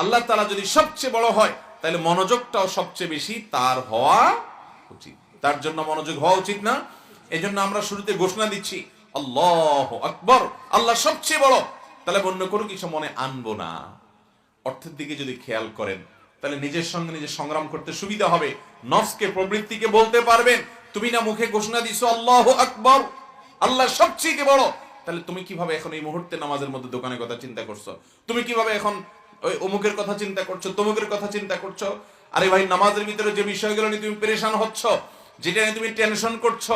আল্লাহ তালা যদি সবচেয়ে বড় হয়, তাহলে মনোযোগটাও সবচেয়ে বেশি তার হওয়া উচিত। তার জন্য মনোযোগ হওয়া উচিত না। এই জন্য আমরা শুরুতে ঘোষণা দিচ্ছি, আল্লাহ আকবর, আল্লাহ সবচেয়ে বড়। তাহলে অন্য কোনো কিছু মনে আনব না। অর্থের দিকে যদি খেয়াল করেন, তাহলে নিজের সঙ্গে নিজে সংগ্রাম করতে সুবিধা হবে। নফসকে, প্রবৃত্তিকে বলতে পারবেন, তুমি না মুখে ঘোষণা দিছো, আল্লাহ আকবর, আল্লাহ সবচেয়ে বড়। তাহলে তুমি কীভাবে এখন এই মুহূর্তে নামাজের মধ্যে দোকানের কথা চিন্তা করছ? তুমি কীভাবে এখন ওই অমুকের কথা চিন্তা করছ, তমুকের কথা চিন্তা করছ। আরে ভাই, নামাজের ভিতরে যে বিষয়গুলো নিয়ে তুমি পেরেশান হচ্ছ, যেটা নিয়ে তুমি টেনশন করছ,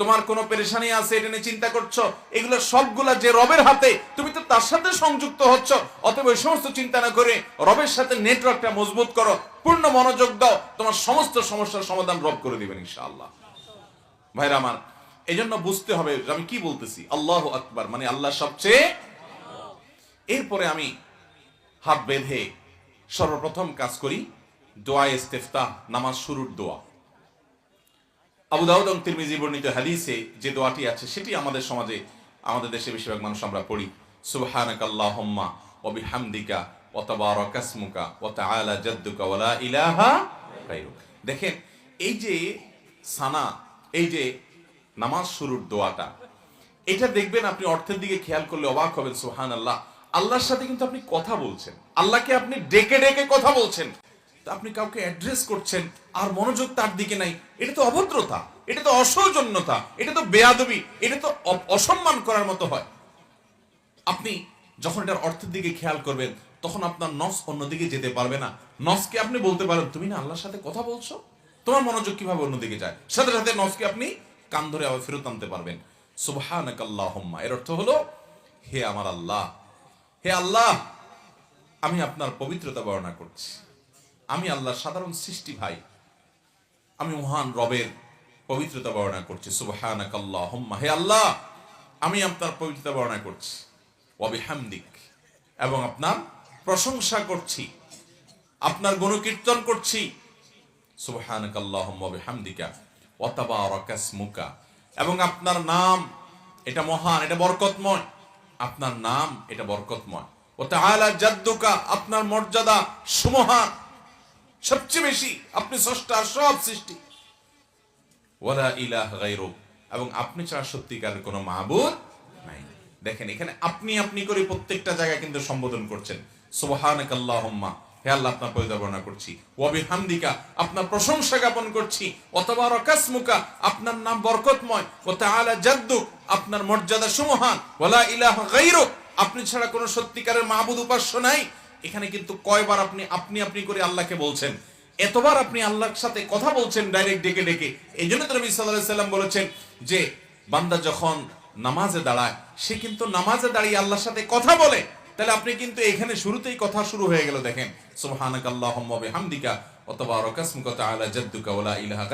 তোমার কোনো পেরেশানি আছে, এটা নিয়ে চিন্তা করছ, এগুলো সবগুলা যে রবের হাতে, তুমি তো তার সাথে সংযুক্ত হচ্ছ, অতএব ওই সমস্ত চিন্তা না করে রবের সাথে নেটওয়ার্কটা মজবুত করো, পূর্ণ মনোযোগ দাও, তোমার সমস্ত সমস্যার সমাধান রব করে দিবেন ইনশাআল্লাহ। ভাইরা আমার এই জন্য বুঝতে হবে, আমি কি বলতেছি? আল্লাহ আকবার মানে আল্লাহ সবচেয়ে, এরপরে আমি হাত বেঁধে সর্বপ্রথম কাজ করি দোয়া ইস্তেফতা, নামাজ শুরুর দোয়া। আবু তিরমিজি বর্ণিত হাদিসে যে দোয়াটি আছে, সেটি আমাদের সমাজে, আমাদের দেশে বেশিরভাগ মানুষ আমরা পড়ি। সুবহানাক আল্লাহুম্মা ওয়া বিহামদিকা ওয়া তাবারাকা ইসমুকা ওয়া তাআলা জাদ্দুকা ওয়া লা ইলাহা গায়রুক। দেখেন, এই যে সানা, এই যে নামাজ শুরুর দোয়াটা, এটা দেখবেন আপনি অর্থের দিকে খেয়াল করলে অবাক হবেন সুহান আল্লাহ আল্লাহর সাথে কিন্তু আপনি কথা বলছেন। আল্লাহকে আপনি ডেকে ডেকে কথা বলছেন। আপনি কাউকে অ্যাড্রেস করছেন, আর মনোযোগ তার দিকে নাই। এটা তো অভদ্রতা, এটা তো অসৌজন্যতা, এটা তো বেয়াদবি, এটা তো অসম্মান করার মতো হয়। আপনি যখন এটার অর্থের দিকে খেয়াল করবেন, তখন আপনার নস অন্যদিকে যেতে পারবে না। নসকে আপনি বলতে পারেন, তুমি না আল্লাহর সাথে কথা বলছো? তোমার মনোযোগ কীভাবে অন্যদিকে যায়? সাথে সাথে নসকে আপনি কান ধরে আবার ফেরত আনতে পারবেন। আল্লাহুম্মা এর অর্থ হলো, হে আমার আল্লাহ হে আল্লাহ, আমি আপনার পবিত্রতা বর্ণনা করছি। আমি আল্লাহ সাধারণ সৃষ্টি ভাই। আমি মহান রবের পবিত্রতা বর্ণনা করছি। সুবহানাক আল্লাহুম্মা হে আল্লাহ, আমি আপনার পবিত্রতা বর্ণনা করছি। ওয়াবিহামদিক এবং আপনার প্রশংসা করছি। আপনার গুণকীর্তন করছি। সুবহানাক আল্লাহুম্মা ওয়া বিহামদিকা। ওয়া তাবারাকা ইসমুকা এবং আপনার নাম, এটা মহান, এটা বরকতময়। আপনার নাম এটা বরকতময়। ও তাহলে জাদ্দুকা, আপনার মর্যাদা সুমহান। সবচেয়ে বেশি আপনি স্রষ্টা সব সৃষ্টি। ওয়ালা ইলাহ এবং আপনি ছাড়া সত্যিকার কোন মাহবুদ নাই। দেখেন, এখানে আপনি আপনি করে প্রত্যেকটা জায়গায় কিন্তু সম্বোধন করছেন। সুবহানাক আল্লাহুম্মা হে আল্লাহ, আপনার পরিচালনা করছি। ওয়াবি হামদিকা আপনার প্রশংসা জ্ঞাপন করছি। অথবা রকাসমুকা আপনার নাম বরকতময়। ও তাআলা জাদ্দুক, আপনার মর্যাদা সুমহান। ওয়ালা ইলাহা গায়রুক আপনি ছাড়া কোনো সত্যিকারের মাহবুদ উপাস্য নাই। এখানে কিন্তু কয়বার আপনি আপনি আপনি করে আল্লাহকে বলছেন। এতবার আপনি আল্লাহর সাথে কথা বলছেন ডাইরেক্ট ডেকে ডেকে। এই জন্য তো নবী সাল্লাল্লাহু আলাইহি সাল্লাম বলেছেন যে, বান্দা যখন নামাজে দাঁড়ায়, সে কিন্তু নামাজে দাঁড়িয়ে আল্লাহর সাথে কথা বলে। তাহলে আপনি কিন্তু এখানে শুরুতেই কথা শুরু হয়ে গেল, দেখেন, সুবহানাকাল্লাহুম্মা বিহামদিকা, ওয়া তাবারাকাসমুকা তাআলা জাদ্দুকা ওয়া লা ইলাহা